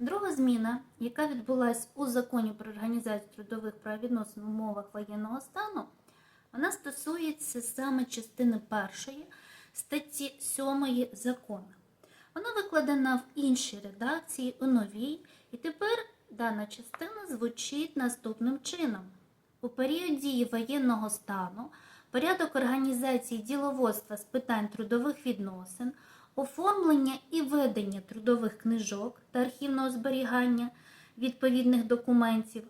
Друга зміна, яка відбулася у законі про організацію трудових правовідносин в умовах воєнного стану, вона стосується саме частини першої статті 7 закону. Вона викладена в іншій редакції, у новій, і тепер дана частина звучить наступним чином. У період дії воєнного стану порядок організації діловодства з питань трудових відносин, оформлення і ведення трудових книжок та архівного зберігання відповідних документів.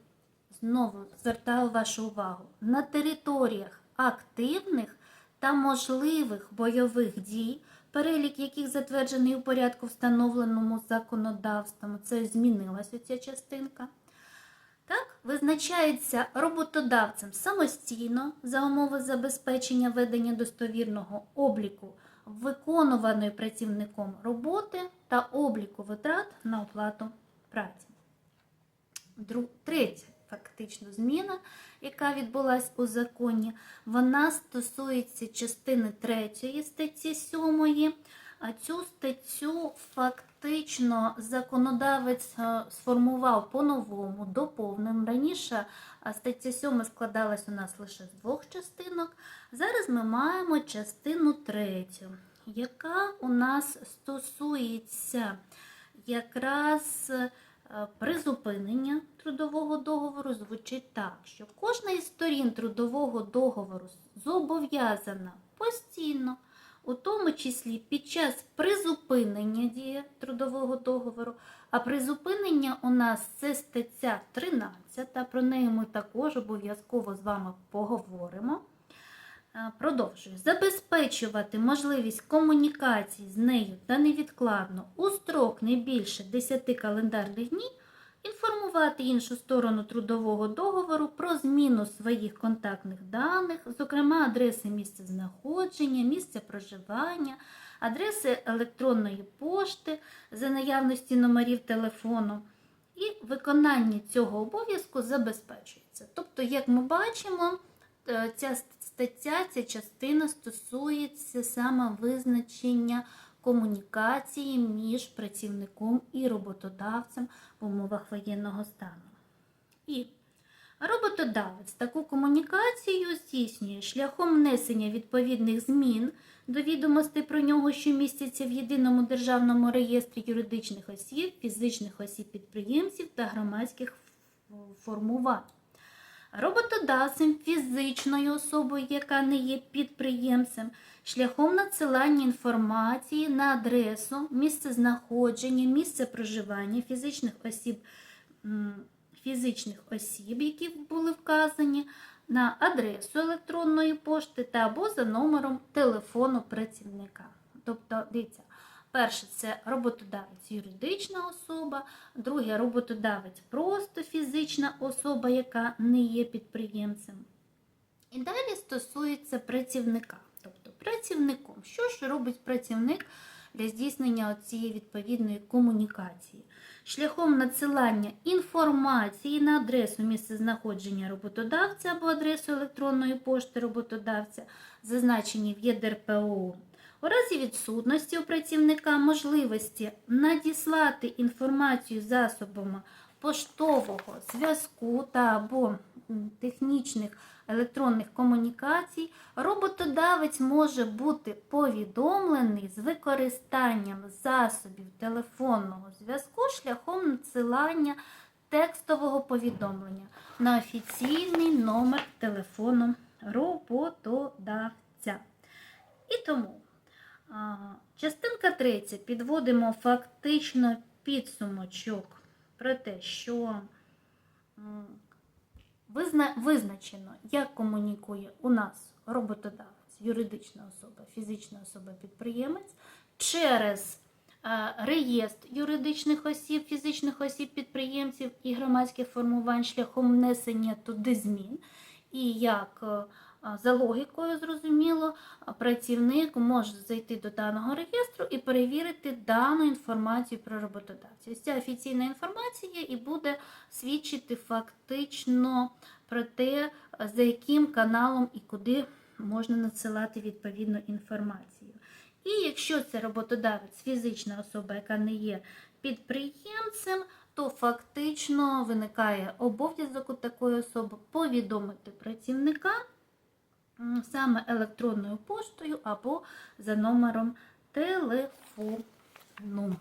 Знову звертаю вашу увагу на територіях активних та можливих бойових дій, перелік яких затверджений у порядку, встановленому законодавством. Це змінилася ця частинка. Так, визначається роботодавцем самостійно за умови забезпечення ведення достовірного обліку виконуваної працівником роботи та обліку витрат на оплату праці. Третя фактично зміна, яка відбулася у законі, вона стосується частини 3 статті 7. А цю статтю фактично законодавець е, сформував по-новому, доповнив. Раніше стаття 7 складалась у нас лише з двох частинок. Зараз ми маємо частину третю, яка у нас стосується якраз е, призупинення трудового договору звучить так, що кожна із сторін трудового договору зобов'язана постійно, у тому числі під час призупинення дії трудового договору. А призупинення у нас це стаття 13, про неї ми також обов'язково з вами поговоримо. Е, Продовжую. Забезпечувати можливість комунікації з нею та невідкладно у строк не більше 10 календарних днів, інформувати іншу сторону трудового договору про зміну своїх контактних даних, зокрема адреси місця знаходження, місця проживання, адреси електронної пошти за наявності номерів телефону. І виконання цього обов'язку забезпечується. Тобто, як ми бачимо, е, ця стаття, ця частина стосується саме визначення комунікації між працівником і роботодавцем в умовах воєнного стану. І роботодавець таку комунікацію здійснює шляхом внесення відповідних змін до відомостей про нього, що містяться в єдиному державному реєстрі юридичних осіб, фізичних осіб-підприємців та громадських формувань. Роботодавцем фізичною особою, яка не є підприємцем, шляхом надсилання інформації на адресу, місце знаходження, місце проживання фізичних осіб, фізичних осіб, які були вказані, на адресу електронної пошти та або за номером телефону працівника. Тобто, дивіться, перше це роботодавець юридична особа, друге роботодавець просто фізична особа, яка не є підприємцем. І далі стосується працівника. Тобто працівником. Що ж робить працівник для здійснення цієї відповідної комунікації? Шляхом надсилання інформації на адресу місцезнаходження роботодавця або адресу електронної пошти роботодавця, зазначені в ЄДРПО. У разі відсутності у працівника можливості надіслати інформацію засобами поштового зв'язку та або технічних електронних комунікацій, роботодавець може бути повідомлений з використанням засобів телефонного зв'язку шляхом надсилання текстового повідомлення на офіційний номер телефону роботодавця. І тому частинка третя підводимо фактично підсумочок про те, що визна, визначено, як комунікує у нас роботодавець, юридична особа, фізична особа, підприємець через е, реєстр юридичних осіб, фізичних осіб, підприємців і громадських формувань шляхом внесення туди змін. І як е, за логікою, зрозуміло, працівник може зайти до даного реєстру і перевірити дану інформацію про роботодавця. Ось Ця офіційна інформація і буде свідчити фактично про те, за яким каналом і куди можна надсилати відповідну інформацію. І якщо це роботодавець, фізична особа, яка не є підприємцем, то фактично виникає обов'язок у такої особи повідомити працівника саме електронною поштою або за номером телефону.